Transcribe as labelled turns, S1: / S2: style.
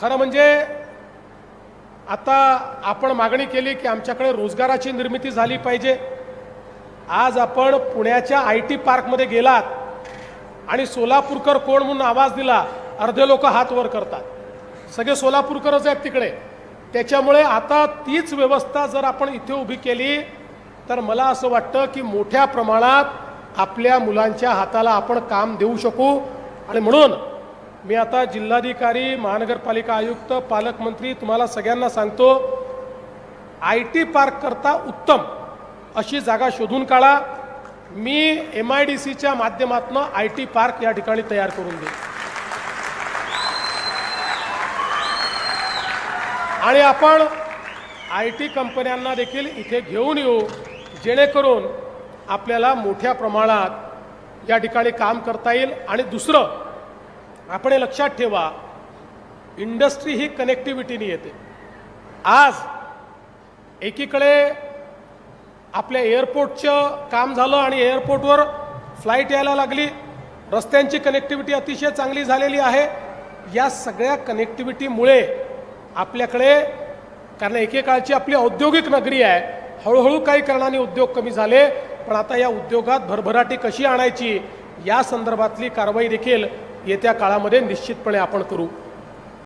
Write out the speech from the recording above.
S1: खरं म्हणजे आता आपण मागणी केली की आमच्याकडे रोजगाराची निर्मिती झाली पाहिजे. आज आपण पुण्याच्या आय टी पार्कमध्ये गेलात आणि सोलापूरकर कोण म्हणून आवाज दिला अर्धे लोक हात वर करतात. सगळे सोलापूरकरच आहेत तिकडे. त्याच्यामुळे आता तीच व्यवस्था जर आपण इथे उभी केली तर मला असं वाटतं की मोठ्या प्रमाणात आपल्या मुलांच्या हाताला आपण काम देऊ शकू. आणि म्हणून मी आता जिल्हाधिकारी महानगरपालिका आयुक्त पालकमंत्री तुम्हाला सगळ्यांना सांगतो आय टी पार्क करता उत्तम अशी जागा शोधून काढा. मी एम आय डी सीच्या माध्यमातून आय टी पार्क या ठिकाणी तयार करून देईन. आणि आपण आय टी कंपन्यांना देखील इथे घेऊन येऊ जेणेकरून आपल्याला मोठ्या प्रमाणात या ठिकाणी काम करता येईल. आणि दुसरं आपण हे लक्षात ठेवा इंडस्ट्री ही कनेक्टिव्हिटीने येते. आज एकीकडे आपल्या एअरपोर्टचं काम झालं आणि एअरपोर्टवर फ्लाईट यायला लागली. रस्त्यांची कनेक्टिव्हिटी अतिशय चांगली झालेली आहे. या सगळ्या कनेक्टिव्हिटीमुळे आपल्याकडे कारण एकेकाळची आपली औद्योगिक नगरी आहे हळूहळू काही कारणाने उद्योग कमी झाले. पण आता या उद्योगात भरभराटी कशी आणायची या संदर्भातली कारवाई देखील येत्या काळामध्ये निश्चितपणे आपण करू.